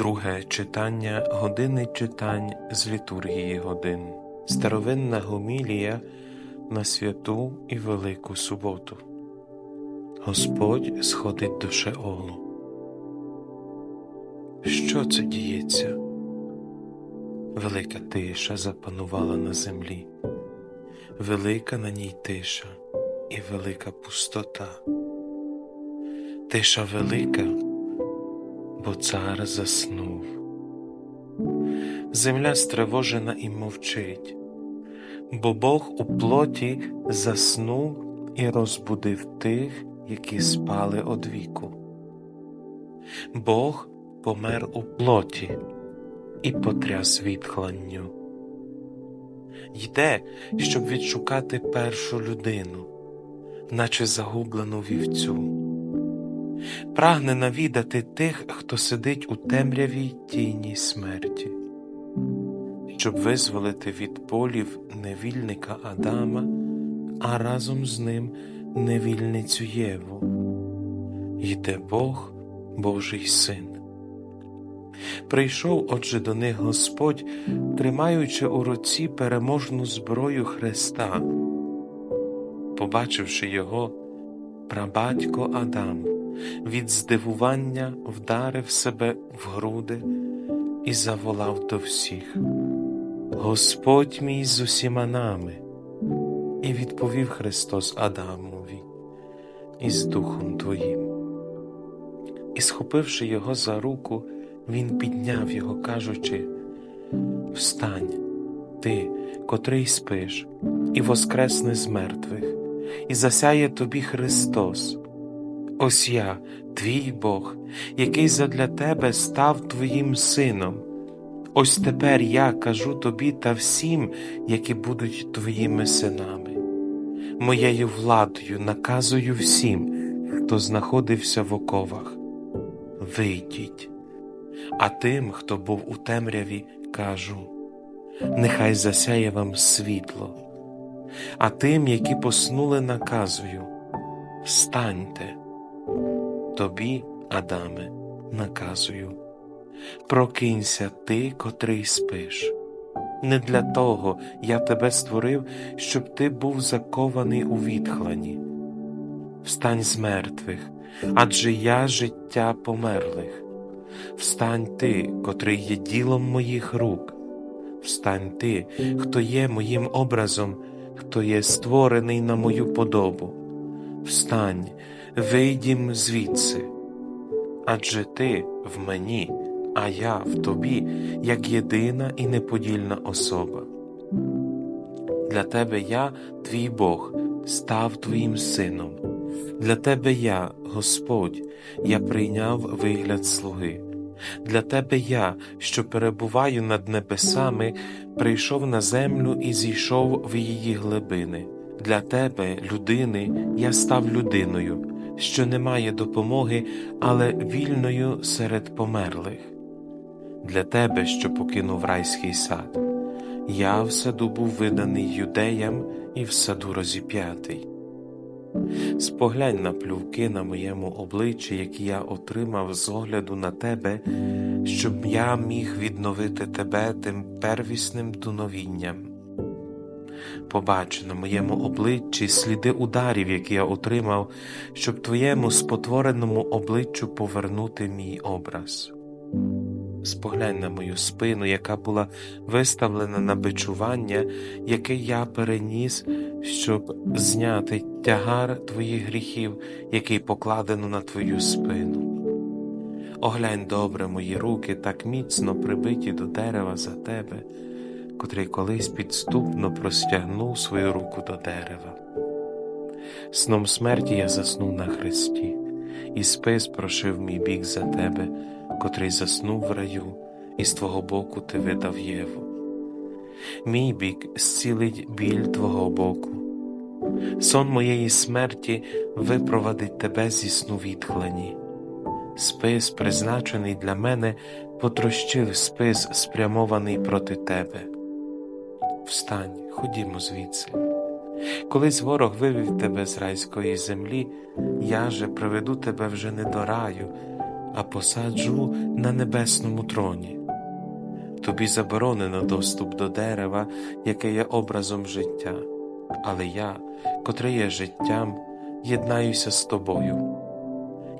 Друге читання години читань з літургії годин. Старовинна гомілія на святу і Велику суботу. Господь сходить до Шеолу. Що це діється? Велика тиша запанувала на землі, велика на ній тиша і велика пустота. Тиша велика бо цар заснув. Земля стривожена і мовчить, бо Бог у плоті заснув і розбудив тих, які спали од віку. Бог помер у плоті і потряс відхланню. Йде, щоб відшукати першу людину, наче загублену вівцю прагне навідати тих, хто сидить у темрявій тіні смерті, щоб визволити від полів невільника Адама, а разом з ним невільницю Єву. Йде Бог, Божий Син. Прийшов, отже, до них Господь, тримаючи у руці переможну зброю Христа. Побачивши його, прабатько Адам від здивування вдарив себе в груди і заволав до всіх Господь мій з усіма нами, і відповів Христос Адамові і з Духом Твоїм. І, схопивши його за руку, Він підняв його, кажучи Встань, ти, котрий спиш, і воскресне з мертвих, і засяє тобі Христос. Ось я, твій Бог, який задля тебе став твоїм сином. Ось тепер я кажу тобі та всім, які будуть твоїми синами. Моєю владою наказую всім, хто знаходився в оковах. Вийдіть, а тим, хто був у темряві, кажу нехай засяє вам світло, а тим, які поснули, наказую Встаньте тобі, Адаме, наказую, прокинься ти, котрий спиш. Не для того я тебе створив, щоб ти був закований у відхлані. Встань з мертвих, адже я життя померлих. Встань ти, котрий є ділом моїх рук, встань ти, хто є моїм образом, хто є створений на мою подобу. Встань, вийдім звідси, адже ти в мені, а я в тобі, як єдина і неподільна особа. Для тебе я, твій Бог, став твоїм сином, для тебе я, Господь, я прийняв вигляд слуги. Для тебе я, що перебуваю над небесами, прийшов на землю і зійшов в її глибини. Для тебе, людини, я став людиною, що не має допомоги, але вільною серед померлих. Для тебе, що покинув райський сад, я в саду був виданий юдеям і в саду розіп'ятий. Споглянь на плювки на моєму обличчі, які я отримав з огляду на тебе, щоб я міг відновити тебе тим первісним дуновінням побач на моєму обличчі сліди ударів, які я отримав, щоб твоєму спотвореному обличчю повернути мій образ. Споглянь на мою спину, яка була виставлена на бичування, яке я переніс, щоб зняти тягар твоїх гріхів, який покладено на твою спину. Оглянь добре мої руки, так міцно прибиті до дерева за тебе котрий колись підступно простягнув свою руку до дерева. Сном смерті я заснув на хресті, і спис прошив мій бік за тебе, котрий заснув в раю, і з твого боку ти видав Єву. Мій бік зцілить біль твого боку. Сон моєї смерті випровадить тебе зі сну відхлані. Спис, призначений для мене, потрощив спис, спрямований проти тебе. Встань, ходімо звідси. Колись ворог вивів тебе з райської землі, я же приведу тебе вже не до раю, а посаджу на небесному троні. Тобі заборонено доступ до дерева, яке є образом життя, але я, котрий є життям, єднаюся з тобою.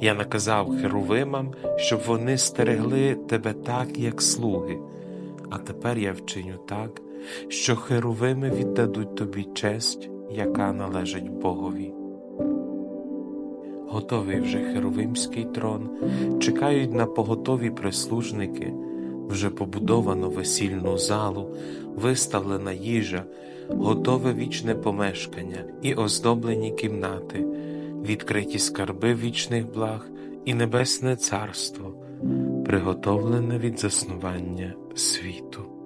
Я наказав херовимам, щоб вони стерегли тебе так, як слуги, а тепер я вчиню так, що херовими віддадуть тобі честь, яка належить Богові. Готовий вже херовимський трон, чекають на поготові прислужники, вже побудовано весільну залу, виставлена їжа, готове вічне помешкання і оздоблені кімнати, відкриті скарби вічних благ і небесне царство, приготовлене від заснування світу.